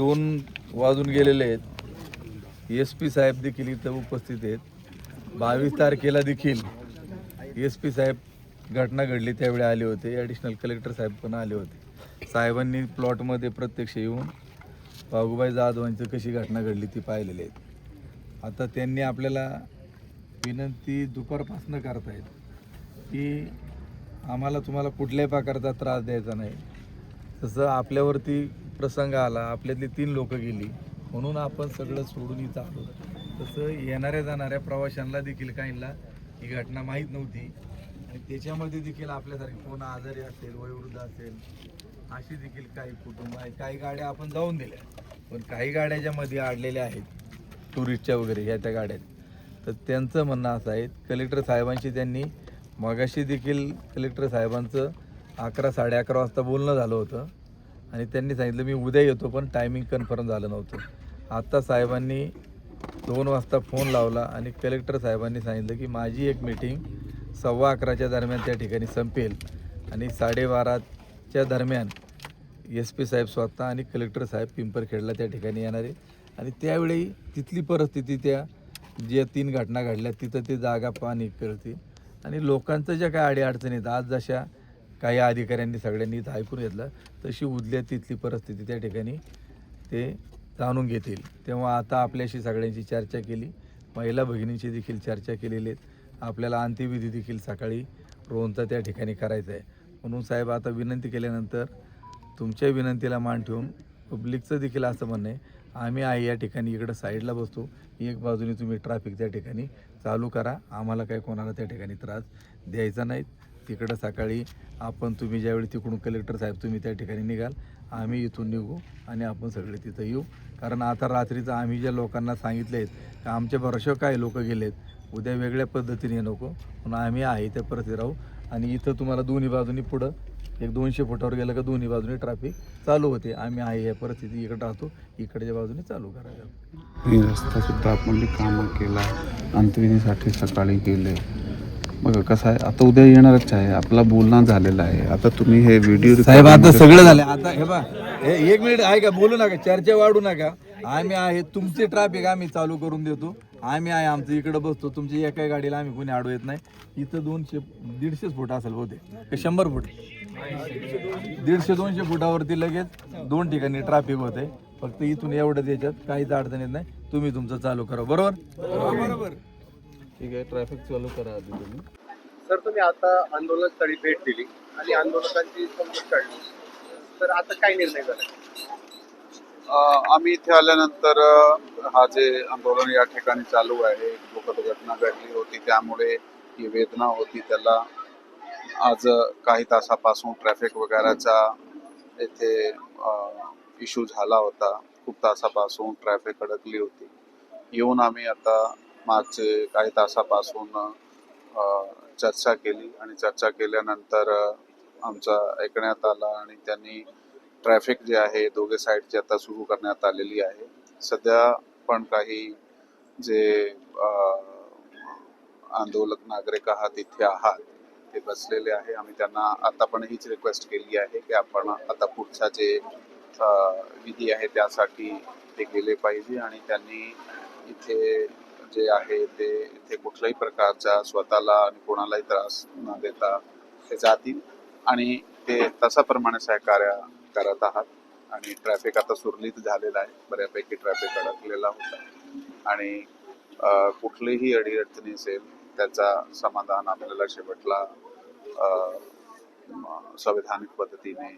दोन वाजून गेलेले आहेत. एस पी साहेब देखील इथं उपस्थित आहेत. बावीस तारखेला देखील एस पी साहेब घटना घडली त्यावेळी आले होते. ॲडिशनल कलेक्टर साहेब पण आले होते. साहेबांनी प्लॉटमध्ये प्रत्यक्ष येऊन वाघुबाई जाधवांची कशी घटना घडली ती पाहिलेली आहेत. आता त्यांनी आपल्याला विनंती दुपारपासनं करतायत की आम्हाला तुम्हाला कुठल्याही प्रकारचा त्रास द्यायचा नाही. तसं आपल्यावरती प्रसंग आला आपल्यातली तीन लोकं गेली म्हणून आपण सगळं सोडून इथं आलो. तसं येणाऱ्या जाणाऱ्या प्रवाशांना देखील काहींना ही घटना माहीत नव्हती. आणि त्याच्यामध्ये देखील आपल्यासारखे कोण आजारी असेल वयोवृद्ध असेल अशी देखील काही कुटुंब आहे. काही गाड्या आपण जाऊन दिल्या पण काही गाड्या ज्या मध्ये अडलेल्या आहेत टुरिस्टच्या वगैरे ह्या त्या गाड्या तर त्यांचं म्हणणं असं आहे कलेक्टर साहेबांशी त्यांनी मगाशी देखील कलेक्टर साहेबांचं अकरा साडे अकरा वाजता बोलणं झालं होतं. आणि त्यांनी सांगितलं मी उद्या येतो पण टायमिंग कन्फर्म झालं नव्हतं. आत्ता साहेबांनी दोन वाजता फोन लावला आणि कलेक्टर साहेबांनी सांगितलं की माझी एक मीटिंग सव्वा अकराच्या दरम्यान त्या ठिकाणी संपेल आणि साडेबाराच्या दरम्यान एस पी साहेब स्वतः आणि कलेक्टर साहेब पिंपरखेडला त्या ठिकाणी येणार आहे. आणि त्यावेळी तिथली परिस्थिती त्या ज्या तीन घटना घडल्या तिथं ती जागा पाणी कळते आणि लोकांचं ज्या काय अडीअडचणी आहेत आज जशा काही अधिकाऱ्यांनी सगळ्यांनी ऐकून घेतलं. तशी उद्या तिथली परिस्थिती त्या ठिकाणी ते जाणून घेतील. तेव्हा आता आपल्याशी सगळ्यांची चर्चा केली. महिला भगिनींची देखील चर्चा केलेली आहेत. आपल्याला अंत्यविधी देखील सकाळी रोहनचा त्या ठिकाणी करायचा आहे. म्हणून साहेब आता विनंती केल्यानंतर तुमच्या विनंतीला मान ठेवून पब्लिकचं देखील असं म्हणणं आहे. आम्ही आहे या ठिकाणी इकडं साईडला बसतो. एक बाजूने तुम्ही ट्रॅफिक त्या ठिकाणी चालू करा. आम्हाला काही कोणाला त्या ठिकाणी त्रास द्यायचा नाही. तिकडं सकाळी आपण तुम्ही ज्यावेळी तिकडून कलेक्टर साहेब तुम्ही त्या ठिकाणी निघाल. आम्ही इथून निघू आणि आपण सगळे तिथं येऊ. कारण आता रात्रीचं आम्ही ज्या लोकांना सांगितले आहेत का आमच्या भरोशावर काय लोक गेलेत उद्या वेगळ्या पद्धतीने नको. म्हणून आम्ही आहे त्या परत राहू आणि इथं तुम्हाला दोन्ही बाजूनी पुढं एक दोनशे फुटावर गेलं का दोन्ही बाजूनी ट्रॅफिक चालू होते. आम्ही आहे या परिस्थिती इकडं राहतो इकडच्या बाजूने चालू करायला. रस्ता सुद्धा आपण कामं केला. अंतविधीसाठी सकाळी गेले. बघा कसं आहे आता उद्या येणारच आहे. आपला बोलणं झालेला आहे. आता तुम्ही हे व्हिडिओ साहेब आता सगळं झालं. आता हे बा हे एक मिनिट आहे का बोलू नका चर्चा वाढू नका. आम्ही आहे तुमची ट्रॅफिक आम्ही चालू करून देतो. आम्ही आहे आमचं इकडं बसतो. तुमच्या एका गाडीला आम्ही कोणी अडू येत नाही. इथं दोनशे दीडशेच फूट असेल बहुतेक. शंभर फूट? दीडशे दोनशे फुटावरती लगेच दोन ठिकाणी ट्रॅफिक होते. फक्त इथून एवढंच याच्यात काहीच अडचण येत नाही. तुम्ही तुमचं चालू करा. बरोबर? बरोबर. ठीक आहे ट्रॅफिक चालू करा आधी तुम्ही. सर तुम्ही आता आंदोलनस्थळी भेट दिली आणि आंदोलकांची समजूत काढली. तर आता काय निर्णय झाला? अ, आम्ही इथे आल्यानंतर हा जे आंदोलन या ठिकाणी चालू आहे दुःखद घटना घडली होती त्यामुळे ही वेदना होती त्याला आज काही तासापासून ट्रॅफिक वगैरेचा येथे इश्यू झाला होता. खूप तासापासून ट्रॅफिक अडकली होती. येऊन आम्ही आता मागचे काही तासापासून चर्चा केली आणि चर्चा केल्यानंतर आमचा ऐकण्यात आला आणि त्यांनी ट्रॅफिक जे आहे दोघे साईडची आता सुरू करण्यात आलेली आहे. सध्या पण काही जे आंदोलक नागरिक आहात इथे आहात ते बसलेले आहे. आम्ही त्यांना आता पण हीच रिक्वेस्ट केली आहे की आपण आता पुढचा जे विधी आहे त्यासाठी ते गेले पाहिजे आणि त्यांनी इथे जे आहे ते इथे कुठल्याही प्रकारचा स्वतःला आणि कोणालाही त्रास न देता ते जातील आणि ते तसाप्रमाणे सहकार्य करत आहात. आणि ट्रॅफिक आता सुरळीत झालेला आहे. बऱ्यापैकी ट्रॅफिक अडकलेला होता. आणि कुठलीही अडीअडचणी असेल त्याचा समाधान आपल्याला शेवटला संविधानिक पद्धतीने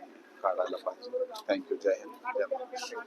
काढायला पाहिजे. थँक्यू जय हिंद. जय महाराष्ट्र